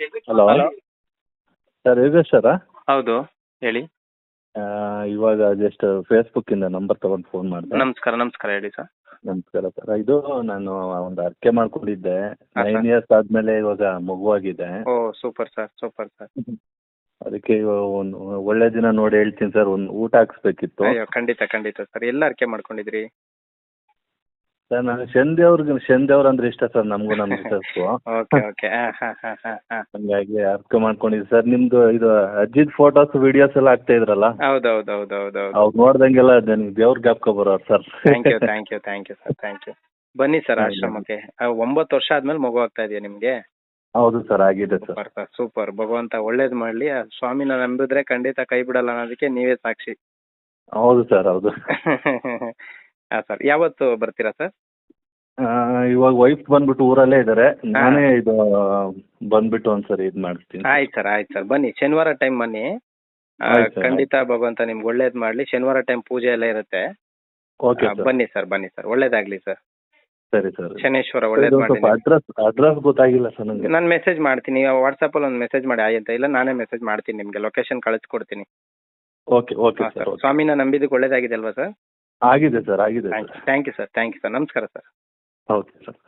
Hello. Sir Yogesh sir ಹೌದು ಹೇಳಿ. ಆ, ಇವಾಗ ಜಸ್ಟ್ ಫೇಸ್ಬುಕ್ಕಿಂದ ನಂಬರ್ ತಗೊಂಡು ಫೋನ್ ಮಾಡಿದೆ. ನಮಸ್ಕಾರ ನಮಸ್ಕಾರ ಹೇಳಿ ಸರ್ ನಮಸ್ಕಾರ ಸರ್ ಇದು ನಾನು ಒಂದು ಅರ್ಕೆ ಮಾಡ್ಕೊಂಡಿದ್ದೆ. ಹಾ, ನೈನ್. ಇಯರ್ಸ್ ಆದ್ಮೇಲೆ ಇವಾಗ ಮಗುವಾಗಿದೆ. Oh super sir super sir ಅದಕ್ಕೆ ಇವಾಗ ಒಂದು ಒಳ್ಳೆ ದಿನ ನೋಡಿ ಹೇಳ್ತೀನಿ ಸರ್ ಒಂದು ಊಟ ಹಾಕ್ಸ್ಬೇಕಿತ್ತು. ಅಯ್ಯೋ ಖಂಡಿತ ಖಂಡಿತ ಸರ್ ಎಲ್ಲ ಅರ್ಕೆ ಮಾಡ್ಕೊಂಡಿದ್ರಿ? ಸರ್ ನಾನು ಶನಿದೇವ್ರಿಗೆ ಶನಿದೇವ್ರ ಅಂದ್ರೆ ಇಷ್ಟ ಸರ್ ನಮಗೂ ನಮ್ಮ ಓಕೆ ಓಕೆ. ಹಾಂ ಹಾಂ ಹಾಂ ಹಾಂ. ಹಂಗಾಗಿ ಅರ್ಥ ಮಾಡ್ಕೊಂಡಿದ್ದೆ ಸರ್. ನಿಮ್ಮದು ಇದು ಅಜ್ಜಿದ್ ಫೋಟೋಸ್ ವಿಡಿಯೋಸ್ ಎಲ್ಲ ಆಗ್ತಾ ಇದ್ರಲ್ಲ? ಹೌದು ಹೌದು ಹೌದು ಹೌದು ಹೌದು ಅವ್ರು ನೋಡ್ದಂಗೆಲ್ಲ ನನಗೆ ದೇವ್ರ ಜ್ಞಾಪಕ ಬರೋರು sir. Thank you thank you thank you sir thank you ಬನ್ನಿ ಸರ್ ಆಶ್ರಮಕ್ಕೆ. ಆ, ಒಂಬತ್ತು ವರ್ಷ ಆದ್ಮೇಲೆ ಮಗು ಆಗ್ತಾ ಇದೆಯಾ ನಿಮಗೆ? ಹೌದು ಸರ್ ಆಗಿದೆ ಸರ್. Super sir super. ಭಗವಂತ ಒಳ್ಳೇದು ಮಾಡ್ಲಿ. ಸ್ವಾಮಿನ ನಂಬಿದ್ರೆ ಖಂಡಿತ ಕೈ ಬಿಡಲ್ಲ ಅನ್ನೋದಕ್ಕೆ ನೀವೇ ಸಾಕ್ಷಿ. ಹೌದು ಸರ್ ಹೌದು. ಹಾಂ ಸರ್. ಯಾವತ್ತು ಬರ್ತೀರಾ ಸರ್? ಇವಾಗ ವೈಫ್ ಬಂದ್ಬಿಟ್ಟು ಊರಲ್ಲೇ ಇದ್ದಾರೆ ನಾನೇ ಇದು ಬಂದ್ಬಿಟ್ಟು ಒಂದ್ಸರಿ ಇದು ಮಾಡಿಸ್ತೀನಿ ಆಯ್ತು ಸರ್ ಆಯ್ತು ಸರ್. ಬನ್ನಿ ಶನಿವಾರ ಟೈಮ್ ಬನ್ನಿ. ಆ, ಆಯ್ತು sir, ಖಂಡಿತ ಭಗವಂತ ನಿಮ್ಗೆ ಒಳ್ಳೇದು ಮಾಡಲಿ. ಶನಿವಾರ ಟೈಮ್ ಪೂಜೆ ಎಲ್ಲ ಇರುತ್ತೆ. ಓಕೆ ಆ, ಸರ್ ಬನ್ನಿ ಸರ್ ಬನ್ನಿ ಸರ್ ಒಳ್ಳೇದಾಗ್ಲಿ ಸರ್ ಸರಿ ಸರ್ ಶನೇಶ್ವರ ಒಳ್ಳೇದು ಸ್ವಲ್ಪ ಅಡ್ರೆಸ್ ಅಡ್ರೆಸ್ ಗೊತ್ತಾಗಿಲ್ಲ ಸರ್ ನನಗೆ ನಾನು ಮೆಸೇಜ್ ಮಾಡ್ತೀನಿ. ವಾಟ್ಸಪ್ಪಲ್ಲಿ ಒಂದು ಮೆಸೇಜ್ ಮಾಡಿ. ಆಯ್ತಾ? ಇಲ್ಲ ನಾನೇ ಮೆಸೇಜ್ ಮಾಡ್ತೀನಿ ನಿಮಗೆ. ಲೊಕೇಶನ್ ಕಳಿಸ್ಕೊಡ್ತೀನಿ. ಓಕೆ ಓಕೆ ಹಾಂ ಸರ್ ಸರ್ ಓಕೆ ಸ್ವಾಮಿನ ನಂಬಿದ್ದಕ್ಕೆ ಒಳ್ಳೇದಾಗಿದೆ ಅಲ್ವಾ ಸರ್ ಆಗಿದೆ ಸರ್ ಆಗಿದೆ sir thank you sir thank you sir ನಮಸ್ಕಾರ ಸರ್ ಓಕೆ ಸರ್.